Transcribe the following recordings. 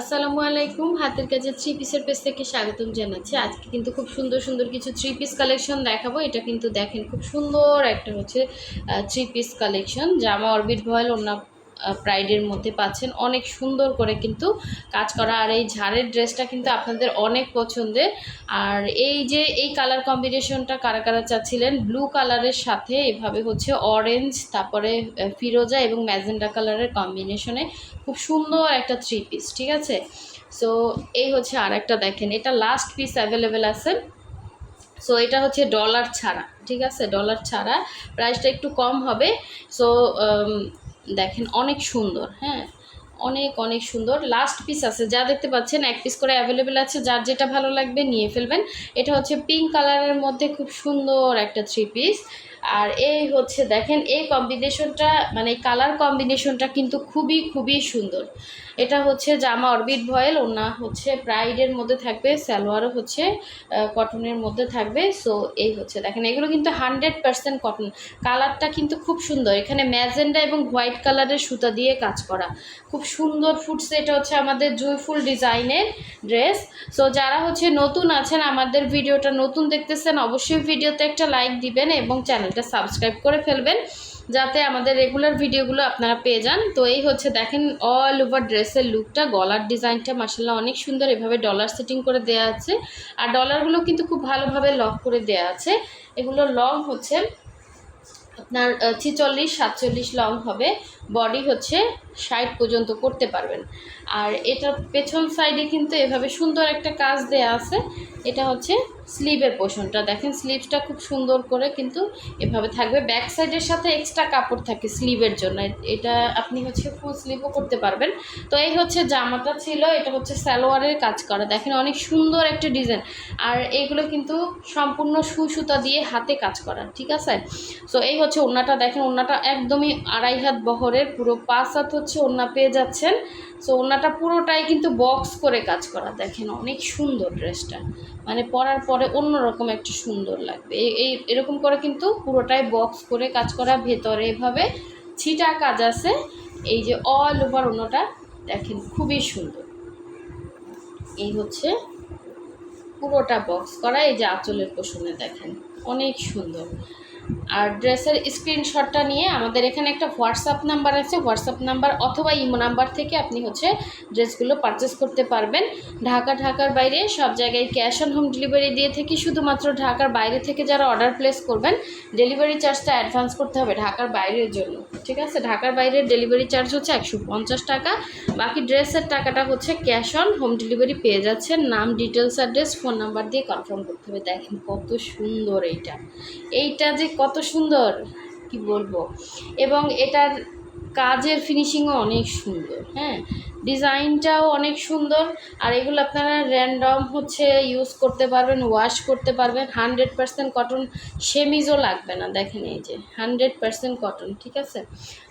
আসসালামু আলাইকুম। হাতের কাছে থ্রি পিসের পেজ থেকে স্বাগতম জানাচ্ছি। আজকে কিন্তু খুব সুন্দর সুন্দর কিছু থ্রি পিস কালেকশন দেখাবো। এটা কিন্তু দেখেন, খুব সুন্দর একটা হচ্ছে থ্রি পিস কালেকশন জামা অরবিট ভয়েল অন্য প্রাইডের মধ্যে পাচ্ছেন। অনেক সুন্দর করে কিন্তু কাজ করা। আর এই ঝাড়ের ড্রেসটা কিন্তু আপনাদের অনেক পছন্দের। আর এই যে, এই কালার কম্বিনেশনটা কারা কারা চাচ্ছিলেন? ব্লু কালারের সাথে এভাবে হচ্ছে অরেঞ্জ তারপরে ফিরোজা এবং ম্যাজেন্ডা কালারের কম্বিনেশনে খুব সুন্দর একটা থ্রি পিস ঠিক আছে? সো এই হচ্ছে আর একটা দেখেন। এটা লাস্ট পিস অ্যাভেলেবেল আছে। সো এটা হচ্ছে ডলার ছাড়া, ঠিক আছে? ডলার ছাড়া। প্রাইসটা একটু কম হবে। সো দেখেন, অনেক সুন্দর হ্যাঁ? অনেক অনেক সুন্দর। লাস্ট পিস আছে, যা দেখতে পাচ্ছেন, এক পিস করে অ্যাভেলেবেল আছে, যার যেটা ভালো লাগবে নিয়ে ফেলবেন। এটা হচ্ছে পিঙ্ক কালারের মধ্যে খুব সুন্দর একটা থ্রি পিস আর এই হচ্ছে দেখেন, এই কম্বিনেশনটা মানে কালার কম্বিনেশনটা কিন্তু খুবই খুবই সুন্দর। এটা হচ্ছে জামা অরবিট ভয়েল ওনা হচ্ছে প্রাইডের মধ্যে থাকবে, সালোয়ারও হচ্ছে কটনের মধ্যে থাকবে। সো এই হচ্ছে দেখেন, এগুলো কিন্তু হান্ড্রেড পার্সেন্ট কটন কালারটা কিন্তু খুব সুন্দর। এখানে ম্যাজেন্ডা এবং হোয়াইট কালারের সুতা দিয়ে কাজ করা। খুব সুন্দর ফুটছে, এটা হচ্ছে আমাদের জুইফুল ডিজাইনের ড্রেস। সো যারা হচ্ছে নতুন আছেন, আমাদের ভিডিওটা নতুন দেখতেছেন, অবশ্যই ভিডিওতে একটা লাইক দিবেন এবং চ্যানেলটা সাবস্ক্রাইব করে ফেলবেন যাতে আমাদের রেগুলার ভিডিওগুলো আপনারা পেয়ে যান। তো এই হচ্ছে, দেখেন অল ওভার ড্রেসের লুকটা গলার ডিজাইনটা মার্শাল্লাহ অনেক সুন্দর এভাবে ডলার সেটিং করে দেওয়া আছে। আর ডলারগুলো কিন্তু খুব ভালোভাবে লক করে দেওয়া আছে। এগুলো লং হচ্ছে আপনার ছিচল্লিশ, সাতচল্লিশ লং হবে। বডি হচ্ছে ষাট পর্যন্ত করতে পারবেন। আর এটা পেছন সাইডে কিন্তু এভাবে সুন্দর একটা কাজ দেয়া আছে। এটা হচ্ছে স্লিভের পোষণটা। দেখেন স্লিভসটা খুব সুন্দর করে কিন্তু এভাবে থাকবে। ব্যাক সাইডের সাথে এক্সট্রা কাপড় থাকে স্লিভের জন্য। এটা আপনি হচ্ছে ফুল স্লিভও করতে পারবেন। তো এই হচ্ছে জামাটা ছিল। এটা হচ্ছে সালোয়ারের কাজ করা। দেখেন অনেক সুন্দর একটা ডিজাইন আর এইগুলো কিন্তু সম্পূর্ণ সুসুতা দিয়ে হাতে কাজ করা। ঠিক আছে? সো এই হচ্ছে ওড়নাটা। দেখেন ওনাটা একদমই আড়াই হাত বহরের পুরো পাঁচ হাত হচ্ছে ওড়না পেয়ে যাচ্ছেন। সো ওড়নাটা পুরোটাই কিন্তু বক্স করে কাজ করা। দেখেন অনেক সুন্দর ড্রেসটা মানে পরার পরে অন্যরকম একটা সুন্দর লাগবে। এই এরকম করে কিন্তু পুরোটাই বক্স করে কাজ করা ভেতরে এভাবে ছিটা কাজ আছে। এই যে অল ওভার অন্যটা দেখেন খুবই সুন্দর। এই হচ্ছে পুরোটা বক্স করা। এই যে আঁচলের পোষণে দেখেন, অনেক সুন্দর। আর ড্রেসের স্ক্রিনশটটা নিয়ে আমাদের এখানে একটা হোয়াটসঅ্যাপ নাম্বার আছে। হোয়াটসঅ্যাপ নাম্বার অথবা ইমো নাম্বার থেকে আপনি হচ্ছে ড্রেসগুলো পারচেস করতে পারবেন। ঢাকা, ঢাকার বাইরে সব জায়গায় ক্যাশ অন হোম ডেলিভারি দিয়ে থাকি শুধুমাত্র ঢাকার বাইরে থেকে যারা অর্ডার প্লেস করবেন ডেলিভারি চার্জটা অ্যাডভান্স করতে হবে ঢাকার বাইরের জন্য। ঠিক আছে? ঢাকার বাইরের ডেলিভারি চার্জ হচ্ছে একশো পঞ্চাশ টাকা। বাকি ড্রেসের টাকাটা হচ্ছে ক্যাশ অন হোম ডেলিভারি পেয়ে যাচ্ছেন। নাম ডিটেলস অ্যাড্রেস ফোন নাম্বার দিয়ে কনফার্ম করতে হবে। দেখেন কত সুন্দর এইটা। এইটা যে কত সুন্দর, কি বলব? এবং এটার কাজের ফিনিশিংও অনেক সুন্দর হ্যাঁ? ডিজাইনটাও অনেক সুন্দর, আর এগুলো আপনারা র্যান্ডম হচ্ছে ইউজ করতে পারবেন ওয়াশ করতে পারবেন। হান্ড্রেড পারসেন্ট কটন সেমিজও লাগবে না, দেখেন এই যে হান্ড্রেড পারসেন্ট কটন ঠিক আছে?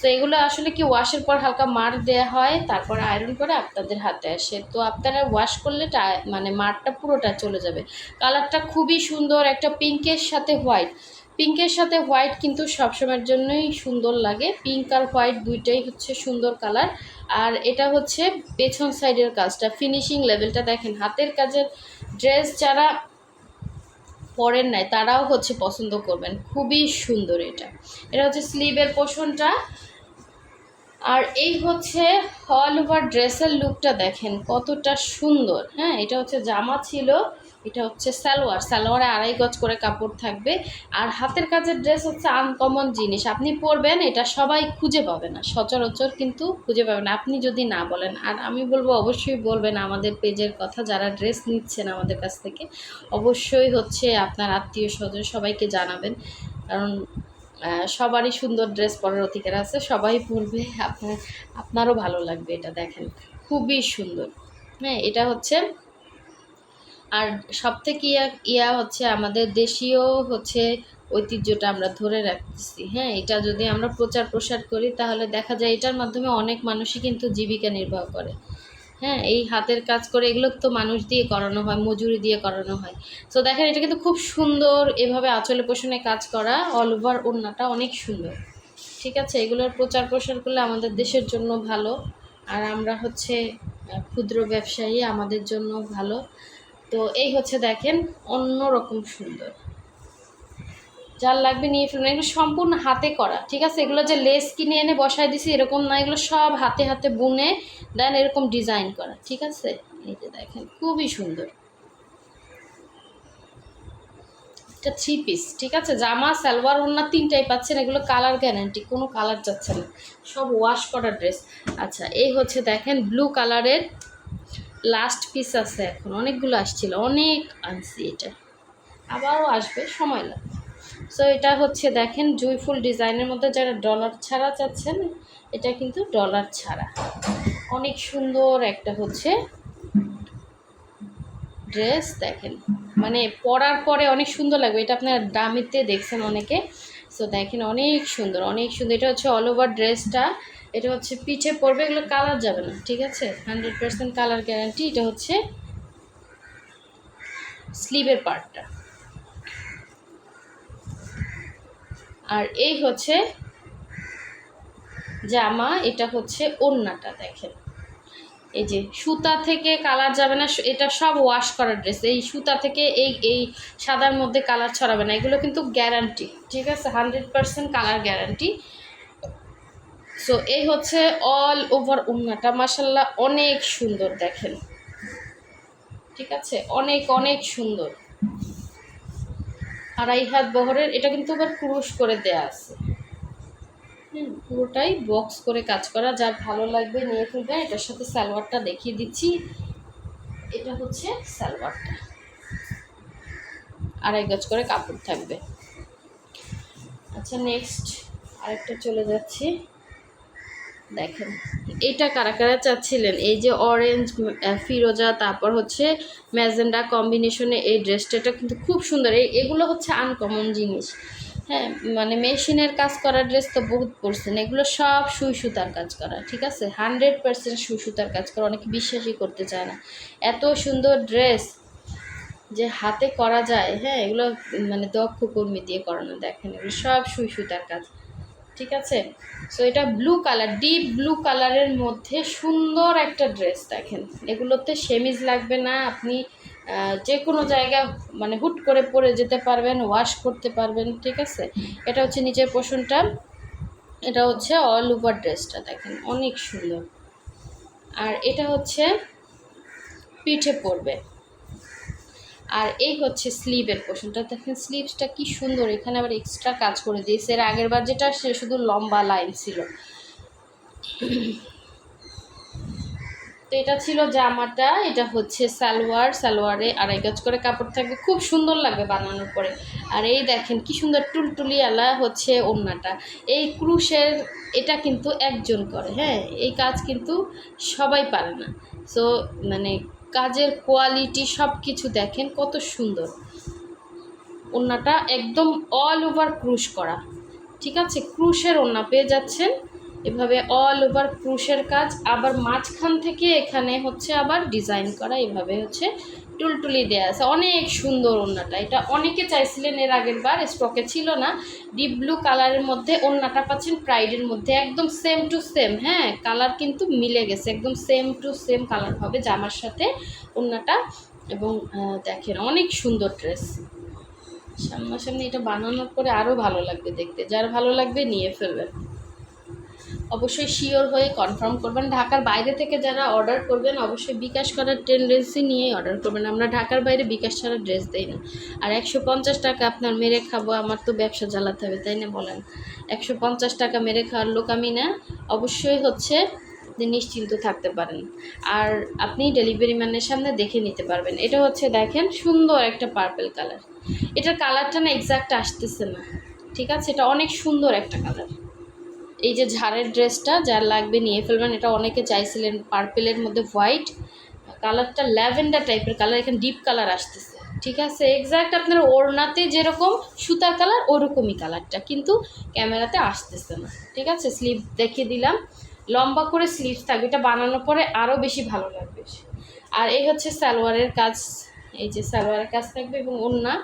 তো এগুলো আসলে কি ওয়াশের পর হালকা মার দেওয়া হয়, তারপর আয়রন করে আপনাদের হাতে আসে। তো আপনারা ওয়াশ করলে মানে মারটা পুরোটা চলে যাবে। কালারটা খুবই সুন্দর, একটা পিঙ্কের সাথে হোয়াইট পিঙ্কের সাথে হোয়াইট কিন্তু সবসময়ের জন্যই সুন্দর লাগে। পিঙ্ক আর হোয়াইট দুইটাই হচ্ছে সুন্দর কালার আর এটা হচ্ছে পেছন সাইডের কাজটা। ফিনিশিং লেভেলটা দেখেন, হাতের কাজের ড্রেস যারা পরেন নাই, তারাও হচ্ছে পছন্দ করবেন। খুবই সুন্দর এটা। এটা হচ্ছে স্লিভের পোষণটা। আর এই হচ্ছে অল ওভার ড্রেসের লুকটা দেখেন, কতটা সুন্দর। হ্যাঁ এটা হচ্ছে জামা ছিল। এটা হচ্ছে সালোয়ার। সালোয়ারে আড়াই গজ করে কাপড় থাকবে। আর হাতের কাজের ড্রেস হচ্ছে আনকমন জিনিস। আপনি পরবেন, এটা সবাই খুঁজে পাবে না। সচরাচর কিন্তু খুঁজে পাবে না। আপনি যদি না বলেন, আর আমি বলব অবশ্যই বলবেন আমাদের পেজের কথা, যারা ড্রেস নিচ্ছেন আমাদের কাছ থেকে, অবশ্যই হচ্ছে আপনার আত্মীয় স্বজন সবাইকে জানাবেন। কারণ সবারই সুন্দর ড্রেস পরার অধিকার আছে, সবাই পরবে। আপনার, আপনারও ভালো লাগবে এটা দেখেন। খুবই সুন্দর। হ্যাঁ এটা হচ্ছে আর সব থেকে ইয়া ইয়া হচ্ছে আমাদের দেশীয় হচ্ছে ঐতিহ্যটা আমরা ধরে রাখতেছি। হ্যাঁ এটা যদি আমরা প্রচার প্রসার করি, তাহলে দেখা যায় এটার মাধ্যমে অনেক মানুষই কিন্তু জীবিকা নির্বাহ করে। হ্যাঁ এই হাতের কাজ করে এগুলো তো মানুষ দিয়ে করানো হয়, মজুরি দিয়ে করানো হয়। তো দেখেন, এটা কিন্তু খুব সুন্দর এভাবে আঁচলে পোষণে কাজ করা অল ওভার ওড়নাটা অনেক সুন্দর। ঠিক আছে? এগুলোর প্রচার প্রসার করলে আমাদের দেশের জন্য ভালো। আর আমরা হচ্ছে ক্ষুদ্র ব্যবসায়ী, আমাদের জন্য ভালো। তো এই হচ্ছে দেখেন অন্য রকম সুন্দর। যার লাগবে নিয়ে ফেলবেন এগুলো সম্পূর্ণ হাতে করা, ঠিক আছে? এগুলো যে লেস কিনে এনে বসায় দিছি, এরকম না। এগুলো সব হাতে হাতে বুনে দেন এরকম ডিজাইন করা, ঠিক আছে? এই যে দেখেন, খুবই সুন্দর। এটা থ্রি পিস ঠিক আছে? জামা, সালোয়ার, ওড়না তিনটাই পাচ্ছেন। এগুলো কালার গ্যারান্টি কোনো কালার যাচ্ছে না। সব ওয়াশ করা ড্রেস আচ্ছা এই হচ্ছে দেখেন ব্লু কালারের লাস্ট পিস আছে এখন, অনেকগুলো আসছিল, অনেক আনছি এটা। আবারও আসবে, সময় লাগবে। সো এটা হচ্ছে দেখেন, জুইফুল ডিজাইনের মধ্যে যারা ডলার ছাড়া চাচ্ছেন, এটা কিন্তু ডলার ছাড়া। অনেক সুন্দর একটা হচ্ছে ড্রেস দেখেন। মানে পরার পরে অনেক সুন্দর লাগবে, এটা আপনার দামিতে দেখছেন অনেকে। সো দেখেন অনেক সুন্দর অনেক সুন্দর। এটা হচ্ছে অল ওভার ড্রেসটা এটা হচ্ছে পিঠে পড়বে এগুলো কালার যাবে না, ঠিক আছে? হান্ড্রেড পার্সেন্ট কালার গ্যারান্টি এটা হচ্ছে স্লিভের পার্টটা আর এই হচ্ছে জামা, এটা হচ্ছে ওড়নাটা, দেখেন। এই যে সুতা থেকে কালার যাবে না এটা সব ওয়াশ করা ড্রেস এই সুতা থেকে এই এই সাদার মধ্যে কালার ছড়াবে না, এগুলো কিন্তু গ্যারান্টি ঠিক আছে? Hundred percent colour guarantee so এই হচ্ছে অল ওভার উন্নাটা মাসাল্লাহ অনেক সুন্দর দেখেন। ঠিক আছে? অনেক অনেক সুন্দর। আড়াই হাত বহরের, এটা কিন্তু আবার ক্রুশ করে দেয়া আছে। পুরোটাই বক্স করে কাজ করা যার ভালো লাগবে নিয়ে ফেলবেন। এটার সাথে সালোয়ারটা দেখিয়ে দিচ্ছি। এটা হচ্ছে সালোয়ারটা। আড়াই গজ করে কাপড় থাকবে। আচ্ছা নেক্সট আরেকটা চলে যাচ্ছি। দেখেন, এটা কারা কারা চাচ্ছিলেন? এই যে অরেঞ্জ ফিরোজা, তারপর হচ্ছে ম্যাজেন্ডা কম্বিনেশনে এই ড্রেসটা এটা কিন্তু খুব সুন্দর। এই, এগুলো হচ্ছে আনকমন জিনিস। হ্যাঁ মানে মেশিনের কাজ করা ড্রেস তো বহুত পড়ছেন এগুলো সব সুই সুতার কাজ করা, ঠিক আছে? হান্ড্রেড পার্সেন্ট সুই সুতার কাজ করা, অনেকে বিশ্বাসই করতে চায় না। এত সুন্দর ড্রেস যে হাতে করা যায় হ্যাঁ এগুলো মানে দক্ষ কর্মী দিয়ে করানো, দেখেন, এগুলো সব সুই সুতার কাজ, ঠিক আছে? সো এটা ব্লু কালার ডিপ ব্লু কালারের মধ্যে সুন্দর একটা ড্রেস দেখেন। এগুলোতে সেমিজ লাগবে না, আপনি যে কোনো জায়গায় মানে হুট করে পরে যেতে পারবেন ওয়াশ করতে পারবেন, ঠিক আছে? এটা হচ্ছে নিচের পোষণটা। এটা হচ্ছে অল ওভার ড্রেসটা দেখেন, অনেক সুন্দর। আর এটা হচ্ছে পিঠে পড়বে আর এই হচ্ছে স্লিভের পোর্শনটা দেখেন স্লিভসটা কি সুন্দর। এখানে আবার এক্সট্রা কাজ করে দিয়েছে। এর আগের বার যেটা, সে শুধু লম্বা লাইন ছিল। তো এটা ছিল জামাটা, এটা হচ্ছে সালোয়ার, সালোয়ারে আড়াই গাছ করে কাপড় থাকবে। খুব সুন্দর লাগবে বানানোর পরে। আর এই দেখেন কি সুন্দর টুলটুলি আলা হচ্ছে ওড়নাটা। এই ক্রুশের, এটা কিন্তু একজন করে হ্যাঁ? এই কাজ কিন্তু সবাই পারে না। সো মানে কাজের কোয়ালিটি সব কিছু দেখেন কত সুন্দর। ওড়নাটা একদম অল ওভার ক্রুশ করা। ঠিক আছে? ক্রুশের ওড়না পেয়ে যাচ্ছেন। এভাবে অল ওভার ক্রুশের কাজ, আবার মাঝখান থেকে এখানে হচ্ছে আবার ডিজাইন করা, এভাবে হচ্ছে টুলটুলি দেওয়া আছে। অনেক সুন্দর ওড়নাটা। এটা অনেকে চাইছিলেন এর আগের বার স্টকে ছিল না। ডিপ ব্লু কালারের মধ্যে ওড়নাটা পাচ্ছেন প্রাইডের মধ্যে। একদম সেম টু সেম হ্যাঁ? কালার কিন্তু মিলে গেছে। একদম সেম টু সেম কালার হবে জামার সাথে ওড়নাটা। এবং দেখেন, অনেক সুন্দর ড্রেস সামনাসামনি এটা বানানোর পরে আরও ভালো লাগবে দেখতে। যার ভালো লাগবে নিয়ে ফেলবেন। অবশ্যই শিওর হয়ে কনফার্ম করবেন। ঢাকার বাইরে থেকে যারা অর্ডার করবেন, অবশ্যই বিকাশ করার টেন্ডেন্সি নিয়েই অর্ডার করবেন। আমরা ঢাকার বাইরে বিকাশ ছাড়া ড্রেস দেই না। আর একশো পঞ্চাশ টাকা আপনার মেরে খাব, আমার তো ব্যবসা চালাতে হবে, তাই না বলেন? একশো পঞ্চাশ টাকা মেরে খাওয়ার লোক আমি না। অবশ্যই হচ্ছে নিশ্চিন্ত থাকতে পারেন। আর আপনি ডেলিভারি ম্যানের সামনে দেখে নিতে পারবেন। এটা হচ্ছে দেখেন সুন্দর একটা পার্পেল কালার এটার কালারটা না এক্সাক্ট আসতেছে না। ঠিক আছে? এটা অনেক সুন্দর একটা কালার এই যে ঝাড়ের ড্রেসটা যার লাগবে নিয়ে ফেলবেন, এটা অনেকে চাইছিলেন পার্পেলের মধ্যে হোয়াইট, কালারটা ল্যাভেন্ডার টাইপের কালার, এখানে ডিপ কালার আসতেছে। ঠিক আছে এক্স্যাক্ট আপনার ওড়নাতে যেরকম সুতার কালার, ওরকমই কালারটা, কিন্তু ক্যামেরাতে আসতেছে না। ঠিক আছে স্লিভ দেখিয়ে দিলাম। লম্বা করে স্লিভ থাকবে, এটা বানানোর পরে আরও বেশি ভালো লাগবে। আর এই হচ্ছে সালোয়ারের কাজ, এই যে সালোয়ারের কাজ থাকবে এবং ওড়না।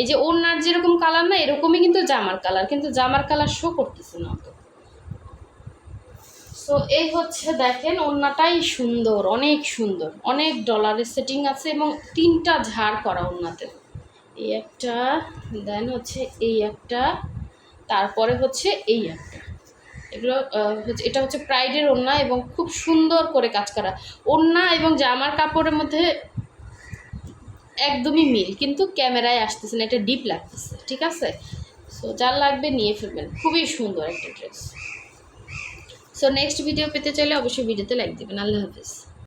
এই যে ওড়নার যেরকম কালার না, এরকমই কিন্তু জামার কালার, কিন্তু জামার কালার শো করতেছে না অত। সো এই হচ্ছে দেখেন, ওড়নাটাই সুন্দর, অনেক সুন্দর। অনেক ডলারের সেটিং আছে এবং তিনটা ঝাড় করা ওড়নাতে। এই একটা দেন হচ্ছে এই একটা, তারপরে হচ্ছে এই একটা। এগুলো হচ্ছে, এটা হচ্ছে প্রাইডের ওড়না এবং খুব সুন্দর করে কাজ করা। ওড়না এবং জামার কাপড়ের মধ্যে একদমই মিল, কিন্তু ক্যামেরায় আসতেছে না, এটা ডিপ লাগতেছে, ঠিক আছে? সো যার লাগবে নিয়ে ফেলবেন। খুবই সুন্দর একটা ড্রেস সো নেক্সট ভিডিও পেতে চাইলে অবশ্যই ভিডিওতে লাইক দেবেন। আল্লাহ হাফিজ।